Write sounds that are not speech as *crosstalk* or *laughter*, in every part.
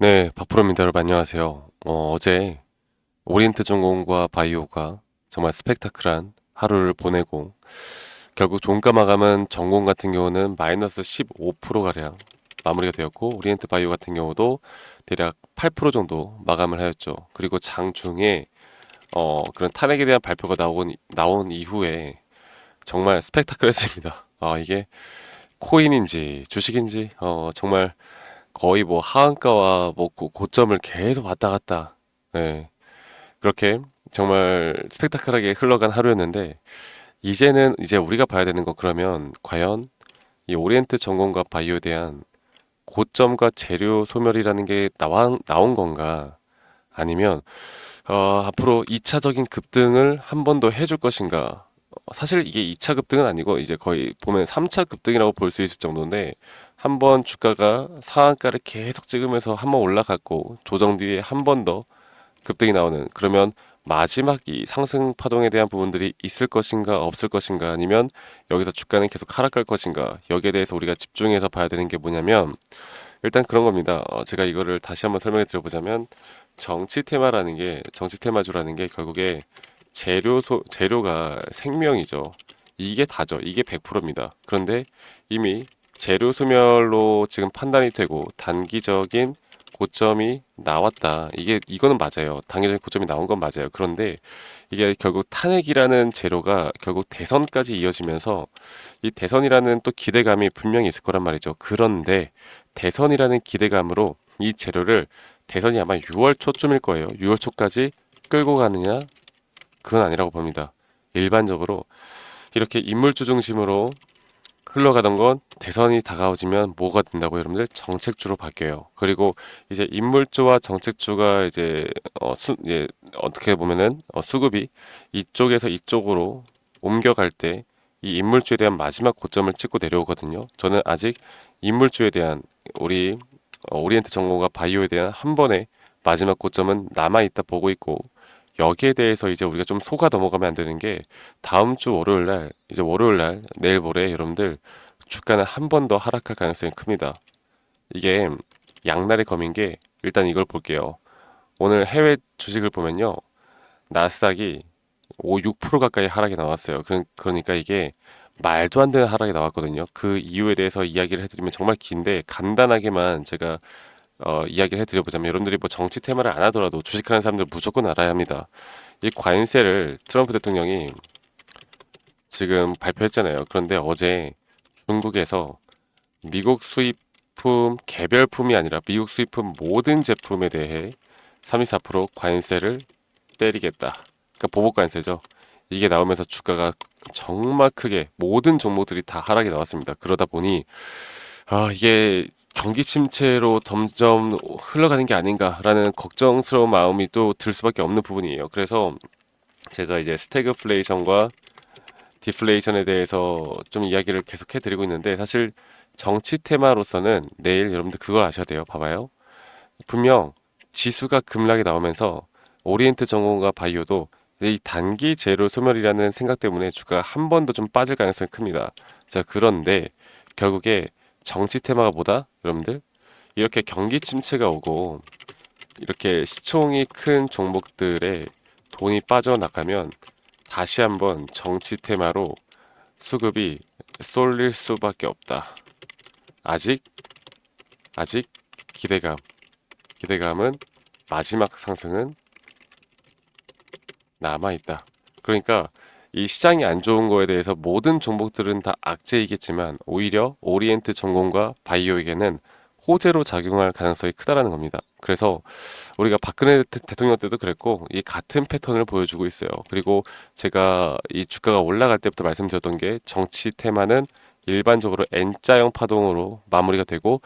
네, 박프로입니다. 여러분 안녕하세요. 어, 어제 오리엔트 전공과 바이오가 정말 스펙타클한 하루를 보내고 결국 종가 마감은 전공 같은 경우는 마이너스 15%가량 마무리가 되었고 오리엔트 바이오 같은 경우도 대략 8% 정도 마감을 하였죠. 그리고 장중에 어, 그런 탄핵에 대한 발표가 나온, 나온 이후에 정말 스펙타클했습니다. *laughs* 아, 이게 코인인지 주식인지 어, 정말 거의 뭐 하한가와 뭐 고, 고점을 계속 왔다 갔다. 네, 그렇게 정말 스펙타클하게 흘러간 하루였는데 이제는 이제 우리가 봐야 되는 건 그러면 과연 이 오리엔트 전공과 바이오에 대한 고점과 재료 소멸이라는 게 나와, 나온 건가? 아니면 어, 앞으로 2차적인 급등을 한 번 더 해줄 것인가? 어, 사실 이게 2차 급등은 아니고 이제 거의 보면 3차 급등이라고 볼 수 있을 정도인데 한 번 주가가 상한가를 계속 찍으면서 한 번 올라갔고 조정 뒤에 한 번 더 급등이 나오는 그러면 마지막 이 상승 파동에 대한 부분들이 있을 것인가 없을 것인가 아니면 여기서 주가는 계속 하락할 것인가 여기에 대해서 우리가 집중해서 봐야 되는 게 뭐냐면 일단 그런 겁니다. 어, 제가 이거를 다시 한번 설명해 드려보자면 정치 테마라는 게 정치 테마주라는 게 결국에 재료 소, 재료가 생명이죠. 이게 다죠. 이게 100%입니다. 그런데 이미 재료 소멸로 지금 판단이 되고 단기적인 고점이 나왔다. 이게 이거는 맞아요. 단기적인 고점이 나온 건 맞아요. 그런데 이게 결국 탄핵이라는 재료가 결국 대선까지 이어지면서 이 대선이라는 또 기대감이 분명히 있을 거란 말이죠. 그런데 대선이라는 기대감으로 이 재료를 대선이 아마 6월 초쯤일 거예요. 6월 초까지 끌고 가느냐? 그건 아니라고 봅니다. 일반적으로 이렇게 인물주 중심으로 흘러가던 건 대선이 다가오지면 뭐가 된다고 여러분들 정책주로 바뀌어요. 그리고 이제 인물주와 정책주가 이제 어, 수, 예, 어떻게 보면은 어, 수급이 이쪽에서 이쪽으로 옮겨갈 때 이 인물주에 대한 마지막 고점을 찍고 내려오거든요. 저는 아직 인물주에 대한 우리 어, 오리엔트 정보가 바이오에 대한 한 번의 마지막 고점은 남아 있다 보고 있고 여기에 대해서 이제 우리가 좀 속아 넘어가면 안 되는 게 다음 주 월요일 날 이제 월요일 날 내일 모레 여러분들 주가는 한 번 더 하락할 가능성이 큽니다. 이게 양날의 검인 게 일단 이걸 볼게요. 오늘 해외 주식을 보면요. 나스닥이 5, 6% 가까이 하락이 나왔어요. 그러- 그러니까 이게 말도 안 되는 하락이 나왔거든요. 그 이유에 대해서 이야기를 해드리면 정말 긴데 간단하게만 제가 어, 이야기를 해드려보자면 여러분들이 뭐 정치 테마를 안 하더라도 주식하는 사람들 무조건 알아야 합니다. 이 관세를 트럼프 대통령이 지금 발표했잖아요. 그런데 어제 중국에서 미국 수입품 개별품이 아니라 미국 수입품 모든 제품에 대해 34% 관세를 때리겠다. 그러니까 보복 관세죠. 이게 나오면서 주가가 정말 크게 모든 종목들이 다 하락이 나왔습니다. 그러다 보니 아, 이게 경기 침체로 점점 흘러가는 게 아닌가라는 걱정스러운 마음이 또 들 수밖에 없는 부분이에요. 그래서 제가 이제 스태그플레이션과 디플레이션에 대해서 좀 이야기를 계속 해드리고 있는데 사실 정치 테마로서는 내일 여러분들 그걸 아셔야 돼요. 봐봐요. 분명 지수가 급락이 나오면서 오리엔트 전공과 바이오도 이 단기 재료 소멸이라는 생각 때문에 주가 한 번 더 좀 빠질 가능성이 큽니다. 자, 그런데 결국에 정치 테마가 뭐다? 여러분들 이렇게 경기 침체가 오고 이렇게 시총이 큰 종목들에 돈이 빠져나가면 다시 한번 정치 테마로 수급이 쏠릴 수밖에 없다. 아직 아직 기대감 기대감은 마지막 상승은 남아 있다. 그러니까 이 시장이 안 좋은 거에 대해서 모든 종목들은 다 악재이겠지만 오히려 오리엔트 전공과 바이오에게는 호재로 작용할 가능성이 크다라는 겁니다. 그래서 우리가 박근혜 대- 대통령 때도 그랬고 이 같은 패턴을 보여주고 있어요. 그리고 제가 이 주가가 올라갈 때부터 말씀드렸던 게 정치 테마는 일반적으로 N자형 파동으로 마무리가 되고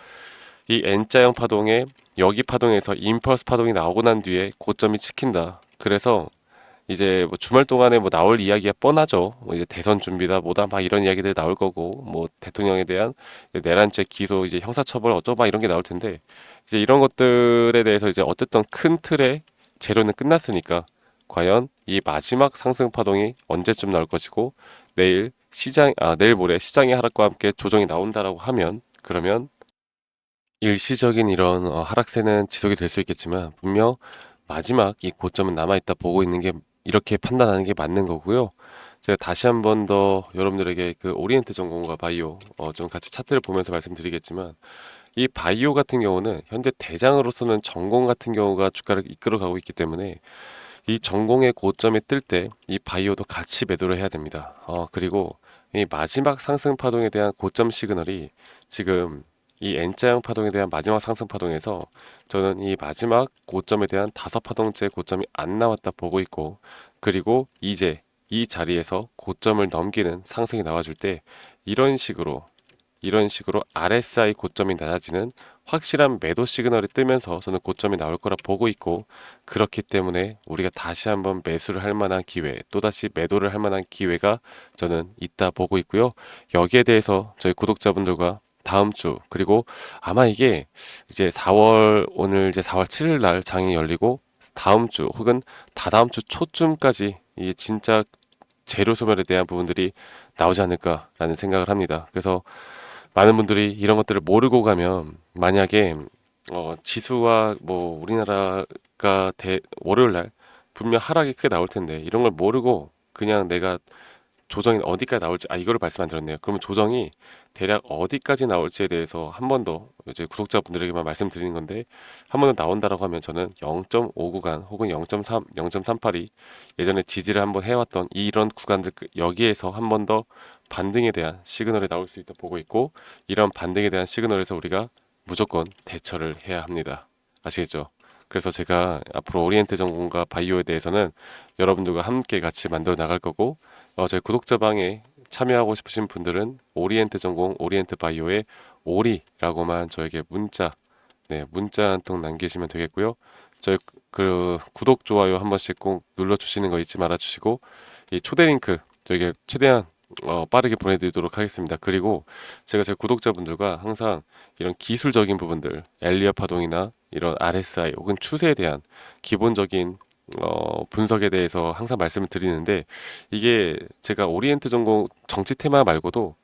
이 N자형 파동에 여기 파동에서 임펄스 파동이 나오고 난 뒤에 고점이 찍힌다. 그래서 이제 뭐 주말 동안에 뭐 나올 이야기가 뻔하죠. 뭐 이제 대선 준비다 뭐다 막 이런 이야기들 나올 거고 뭐 대통령에 대한 내란죄 기소 이제 형사처벌 어쩌고 막 이런 게 나올 텐데 이제 이런 것들에 대해서 이제 어쨌든 큰 틀의 재료는 끝났으니까 과연 이 마지막 상승 파동이 언제쯤 나올 것이고 내일 시장 아 내일 모레 시장의 하락과 함께 조정이 나온다라고 하면 그러면 일시적인 이런 어, 하락세는 지속이 될 수 있겠지만 분명 마지막 이 고점은 남아 있다 보고 있는 게 이렇게 판단하는 게 맞는 거고요. 제가 다시 한 번 더 여러분들에게 그 오리엔트 전공과 바이오 어, 좀 같이 차트를 보면서 말씀드리겠지만 이 바이오 같은 경우는 현재 대장으로서는 전공 같은 경우가 주가를 이끌어가고 있기 때문에 이 전공의 고점에 뜰때 이 바이오도 같이 매도를 해야 됩니다. 어, 그리고 이 마지막 상승 파동에 대한 고점 시그널이 지금 이 N자형 파동에 대한 마지막 상승 파동에서 저는 이 마지막 고점에 대한 다섯 파동째 고점이 안 나왔다 보고 있고 그리고 이제 이 자리에서 고점을 넘기는 상승이 나와줄 때 이런 식으로 이런 식으로 RSI 고점이 낮아지는 확실한 매도 시그널이 뜨면서 저는 고점이 나올 거라 보고 있고 그렇기 때문에 우리가 다시 한번 매수를 할 만한 기회 또다시 매도를 할 만한 기회가 저는 있다 보고 있고요. 여기에 대해서 저희 구독자분들과 다음 주 그리고 아마 이게 이제 4월 오늘 이제 4월 7일 날 장이 열리고 다음 주 혹은 다다음 주 초쯤까지 이 진짜 재료 소멸에 대한 부분들이 나오지 않을까라는 생각을 합니다. 그래서 많은 분들이 이런 것들을 모르고 가면 만약에 어, 지수와 뭐 우리나라가 대, 월요일 날 분명 하락이 크게 나올 텐데 이런 걸 모르고 그냥 내가 조정이 어디까지 나올지 아 이거를 말씀 안 드렸네요. 그러면 조정이 대략 어디까지 나올지에 대해서 한 번 더 이제 구독자분들에게만 말씀드리는 건데 한 번 더 나온다라고 하면 저는 0.5 구간 혹은 0.3, 0.382 예전에 지지를 한번 해왔던 이런 구간들 그- 여기에서 한 번 더 반등에 대한 시그널이 나올 수 있다 보고 있고 이런 반등에 대한 시그널에서 우리가 무조건 대처를 해야 합니다. 아시겠죠? 그래서 제가 앞으로 오리엔테 전공과 바이오에 대해서는 여러분들과 함께 같이 만들어 나갈 거고 어, 저희 구독자 방에 참여하고 싶으신 분들은 오리엔트 전공 오리엔트 바이오의 오리라고만 저에게 문자 네 문자 한 통 남기시면 되겠고요. 저희 그 구독 좋아요 한 번씩 꼭 눌러 주시는 거 잊지 말아 주시고 이 초대 링크 저에게 최대한 어, 빠르게 보내드리도록 하겠습니다. 그리고 제가 제 구독자분들과 항상 이런 기술적인 부분들, 엘리어 파동이나 이런 RSI 혹은 추세에 대한 기본적인 어, 분석에 대해서 항상 말씀을 드리는데 이게 제가 오리엔트 전공 정치 테마 말고도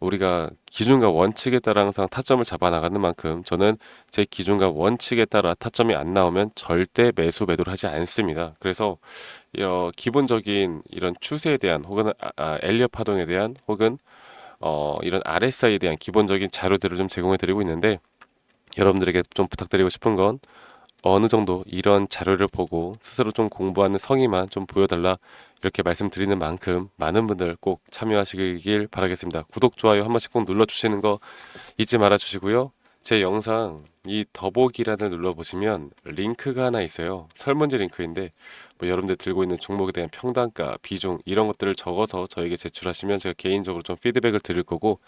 우리가 기준과 원칙에 따라 항상 타점을 잡아 나가는 만큼 저는 제 기준과 원칙에 따라 타점이 안 나오면 절대 매수 매도를 하지 않습니다. 그래서 어, 기본적인 이런 추세에 대한 혹은 아, 아, 엘리어 파동에 대한 혹은 어, 이런 RSI에 대한 기본적인 자료들을 좀 제공해 드리고 있는데 여러분들에게 좀 부탁드리고 싶은 건 어느 정도 이런 자료를 보고 스스로 좀 공부하는 성의만 좀 보여달라 이렇게 말씀드리는 만큼 많은 분들 꼭 참여하시길 바라겠습니다. 구독, 좋아요 한 번씩 꼭 눌러주시는 거 잊지 말아 주시고요. 제 영상 이 더보기란을 눌러보시면 링크가 하나 있어요. 설문지 링크인데 뭐 여러분들 들고 있는 종목에 대한 평단가, 비중 이런 것들을 적어서 저에게 제출하시면 제가 개인적으로 좀 피드백을 드릴 거고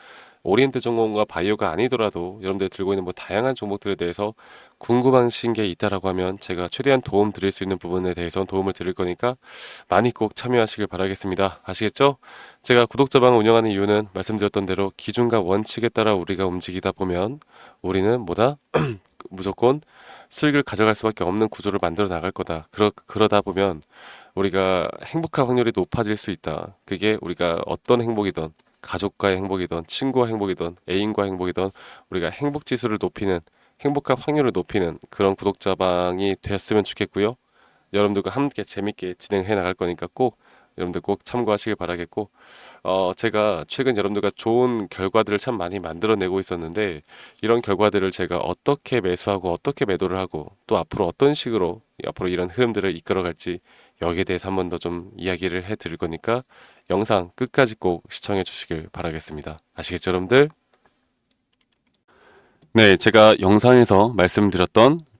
오리엔트 전공과 바이오가 아니더라도 여러분들 들고 있는 뭐 다양한 종목들에 대해서 궁금하신 게 있다라고 하면 제가 최대한 도움 드릴 수 있는 부분에 대해서 도움을 드릴 거니까 많이 꼭 참여하시길 바라겠습니다. 아시겠죠? 제가 구독자방을 운영하는 이유는 말씀드렸던 대로 기준과 원칙에 따라 우리가 움직이다 보면 우리는 뭐다? *clears throat* 무조건 수익을 가져갈 수밖에 없는 구조를 만들어 나갈 거다. 그러, 그러다 보면 우리가 행복할 확률이 높아질 수 있다. 그게 우리가 어떤 행복이든 가족과의 행복이든 친구와 행복이든 애인과 행복이든 우리가 행복 지수를 높이는 행복할 확률을 높이는 그런 구독자방이 되었으면 좋겠고요. 여러분들과 함께 재밌게 진행해 나갈 거니까 꼭 여러분들 꼭 참고하시길 바라겠고 어 제가 최근 여러분들과 좋은 결과들을 참 많이 만들어내고 있었는데 이런 결과들을 제가 어떻게 매수하고 어떻게 매도를 하고 또 앞으로 어떤 식으로 앞으로 이런 흐름들을 이끌어갈지 여기에 대해서 한 번 더 좀 이야기를 해 드릴 거니까 영상 끝까지 꼭 시청해 주시길 바라겠습니다. 아시겠죠, 여러분들? 네, 제가 영상에서 말씀드렸던